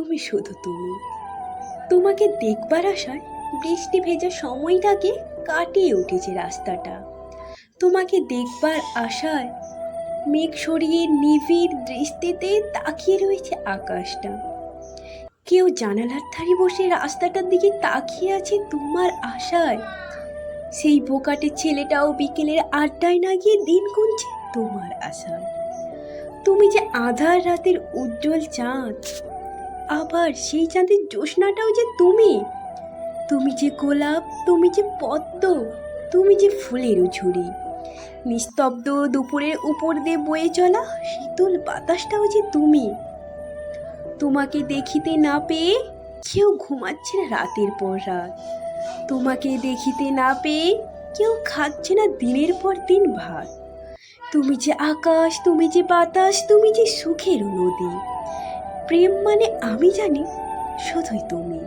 তুমি শুধু তুমি। তোমাকে দেখবার আশায় বৃষ্টি ভেজা সময়টাকে কাটিয়ে উঠেছে রাস্তাটা। তোমাকে দেখবার আশায় মেঘ সরিয়ে নিবিড় দৃষ্টিতে তাকিয়ে রয়েছে আকাশটা। কেউ জানালার ধারে বসে রাস্তাটার দিকে তাকিয়ে আছে তোমার আশায়। সেই বোকাটে ছেলেটাও বিকেলের আড্ডায় না গিয়ে দিন গুনছে তোমার আশায়। তুমি যে আধার রাতের উজ্জ্বল চাঁদ আবার সেই চাঁদের জ্যোৎস্নাটাও যে তুমি। তুমি যে গোলাপ, তুমি যে পদ্ম, তুমি যে ফুলের ঝুড়ি। নিস্তব্ধ দুপুরের উপর দিয়ে বয়ে চলা শীতল বাতাসটাও যে তুমি। তোমাকে দেখিতে না পেয়ে কেউ ঘুমাচ্ছে না রাতের পর রাত। তোমাকে দেখিতে না পেয়ে কেউ খাচ্ছে না দিনের পর দিন ভাত। তুমি যে আকাশ, তুমি যে বাতাস, তুমি যে সুখের নদী। প্রেম মানে আমি জানি শুধুই তুমি।